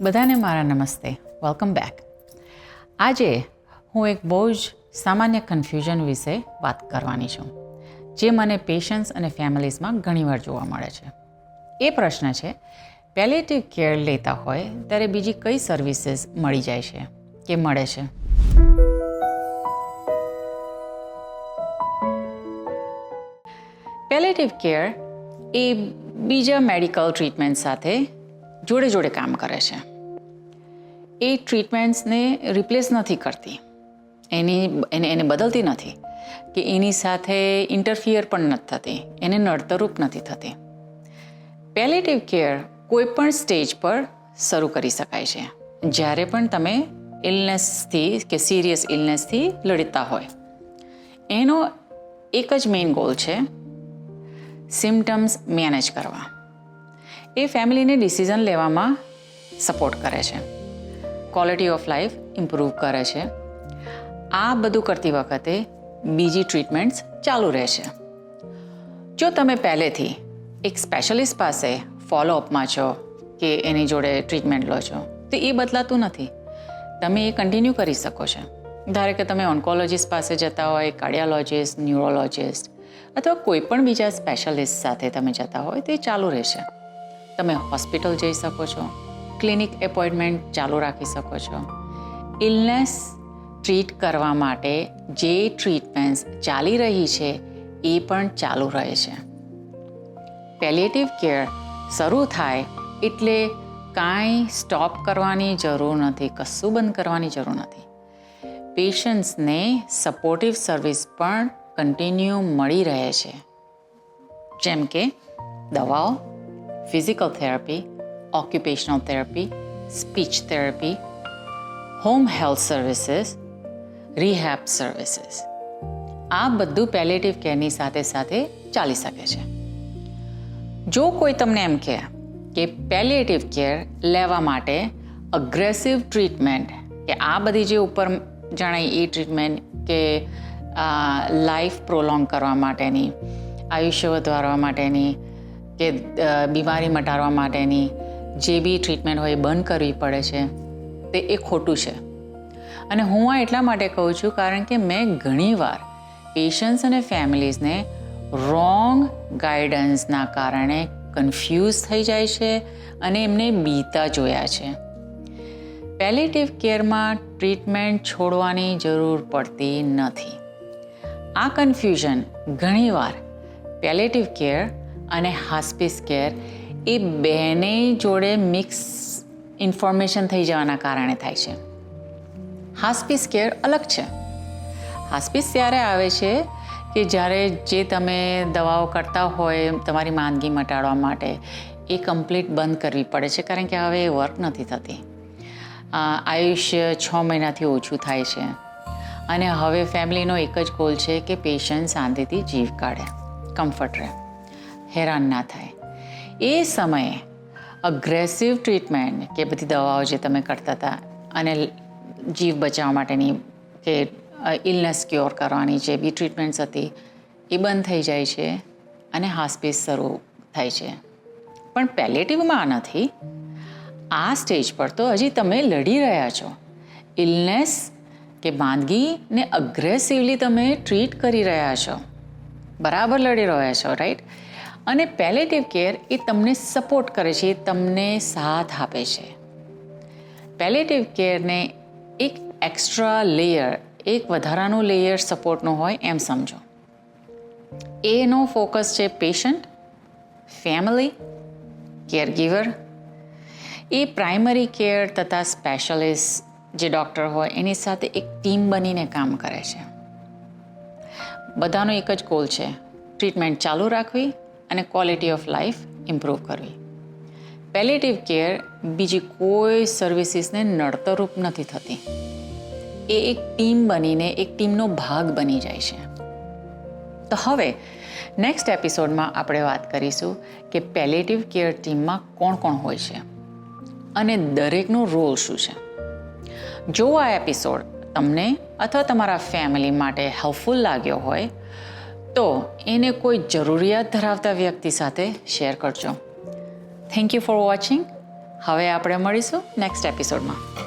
બધાને મારા નમસ્તે. વેલકમ બેક આજે હું એક બહુ જ સામાન્ય કન્ફ્યુઝન વિશે વાત કરવાની છું, જે મને પેશન્ટ્સ અને ફેમિલીઝમાં ઘણીવાર જોવા મળે છે. એ પ્રશ્ન છે પેલેટિવ કેર લેતા હોય ત્યારે બીજી કઈ સર્વિસીસ મળી જાય છે કે મળે છે? પેલેટિવ કેર એ બીજા મેડિકલ ટ્રીટમેન્ટ સાથે જોડે જોડે કામ કરે છે. એ ટ્રીટમેન્ટ્સને રિપ્લેસ નથી કરતી. એની, એને એને બદલતી નથી કે એની સાથે ઇન્ટરફિયર પણ નથી થતી. એને નડતરૂપ નથી થતી. પેલેટિવ કેર કોઈ પણ સ્ટેજ પર શરૂ કરી શકાય છે. જ્યારે પણ તમે ઇલનેસથી કે સિરિયસ ઇલનેસથી લડતા હોય. એનો એક જ મેઇન ગોલ છે સિમ્ટમ્સ મેનેજ કરવા. એ ફેમિલીને ડિસિઝન લેવામાં સપોર્ટ કરે છે. ક્વોલિટી ઓફ લાઈફ ઇમ્પ્રૂવ કરે છે. આ બધું કરતી વખતે બીજી ટ્રીટમેન્ટ્સ ચાલુ રહે છે. જો તમે પહેલેથી એક સ્પેશિયલિસ્ટ પાસે ફોલોઅપમાં છો કે એની જોડે ટ્રીટમેન્ટ લો છો, તો એ બદલાતું નથી. તમે એ કન્ટિન્યુ કરી શકો છો. ધારો કે તમે ઓન્કોલોજીસ્ટ પાસે જતા હોય કાર્ડિયોલોજિસ્ટ ન્યુરોલોજિસ્ટ અથવા કોઈ પણ બીજા સ્પેશિયલિસ્ટ સાથે તમે જતા હોય, તો એ ચાલુ રહેશે. તમે હોસ્પિટલ જઈ શકો છો, ક્લિનિક એપોઇન્ટમેન્ટ ચાલુ રાખી શકો છો. ઇલનેસ ટ્રીટ કરવા માટે જે ટ્રીટમેન્ટ્સ ચાલી રહી છે, એ પણ ચાલુ રહે છે. પેલેટિવ કેર શરૂ થાય એટલે કાંઈ સ્ટોપ કરવાની જરૂર નથી, કશું બંધ કરવાની જરૂર નથી. પેશન્ટ્સને સપોર્ટિવ સર્વિસ પણ કન્ટિન્યુ મળી રહે છે. જેમ કે દવાઓ physical therapy occupational therapy speech therapy home health services rehab services આ બધું પેલેટિવ કેરની સાથે સાથે ચાલી શકે છે. જો કોઈ તમને એમ કહે કે પેલિએટિવ કેર લેવા માટે અગ્રેસિવ ટ્રીટમેન્ટ કે આ બધી જે ઉપર જણાય એ ટ્રીટમેન્ટ કે લાઈફ પ્રોલોંગ કરવા માટેની, આયુષ્ય વધારવા માટેની કે બીમારી મટાડવા માટેની જે બી ટ્રીટમેન્ટ હોય એ બંધ કરવી પડે છે, તે એ ખોટું છે. અને હું આ એટલા માટે કહું છું કારણ કે મેં ઘણીવાર પેશન્ટ્સ અને ફેમિલીઝને રોંગ ગાઈડન્સના કારણે કન્ફ્યુઝ થઈ જાય છે અને એમને બીતા જોયા છે. પેલેટિવ કેરમાં ટ્રીટમેન્ટ છોડવાની જરૂર પડતી નથી. આ કન્ફ્યુઝન ઘણીવાર પેલેટિવ કેર અને હાસ્પિસ કેર એ બેને જોડે મિક્સ ઇન્ફોર્મેશન થઈ જવાના કારણે થાય છે. હાસ્પિસ કેર અલગ છે. હાસ્પિસ ત્યારે આવે છે કે જ્યારે જે તમે દવાઓ કરતા હોય, તમારી માંદગી મટાડવા માટે એ કમ્પ્લીટ બંધ કરવી પડે છે, કારણ કે હવે એ વર્ક નથી થતી. આયુષ્ય છ મહિનાથી ઓછું થાય છે. અને હવે ફેમિલીનો એક જ ગોલ છે કે પેશન્ટ શાંતિથી જીવ કાઢે, કમ્ફર્ટ રહે. હેરાન ના થાય. એ સમયે અગ્રેસિવ ટ્રીટમેન્ટ કે બધી દવાઓ જે તમે કરતા હતા અને જીવ બચાવવા માટેની કે ઇલનેસ ક્યોર કરવાની જે બી ટ્રીટમેન્ટ્સ હતી, એ બંધ થઈ જાય છે અને હાસ્પિસ શરૂ થાય છે. પણ પેલેટિવમાં નથી. આ સ્ટેજ પર તો હજી તમે લડી રહ્યા છો. ઇલનેસ કે માંદગીને અગ્રેસિવલી તમે ટ્રીટ કરી રહ્યા છો. બરાબર લડી રહ્યા છો રાઈટ અને પેલેટિવ કેર એ તમને સપોર્ટ કરે છે તમને સાથ આપે છે. પેલેટિવ કેરને એક એક્સ્ટ્રા લેયર એક વધારાનું લેયર સપોર્ટનું હોય એમ સમજો. એનો ફોકસ છે પેશન્ટ ફેમિલી કેરગીવર એ પ્રાઇમરી કેર તથા સ્પેશિયલિસ્ટ જે ડૉક્ટર હોય, એની સાથે એક ટીમ બનીને કામ કરે છે. બધાનો એક જ ગોલ છે. ટ્રીટમેન્ટ ચાલુ રાખવી અને ક્વોલિટી ઓફ લાઈફ ઇમ્પ્રૂવ કરવી પેલેટિવ કેર બીજી કોઈ સર્વિસીસને નડતરૂપ નથી થતી. એ એક ટીમ બનીને એક ટીમનો ભાગ બની જાય છે. તો હવે નેક્સ્ટ એપિસોડમાં આપણે વાત કરીશું કે પેલેટિવ કેર ટીમમાં કોણ કોણ હોય છે અને દરેકનો રોલ શું છે. જો આ એપિસોડ તમને અથવા તમારા ફેમિલી માટે હેલ્પફુલ લાગ્યો હોય તો એને કોઈ જરૂરિયાત ધરાવતા વ્યક્તિ સાથે શેર કરજો. થેન્ક યુ ફોર વોચિંગ હવે આપણે મળીશું નેક્સ્ટ એપિસોડમાં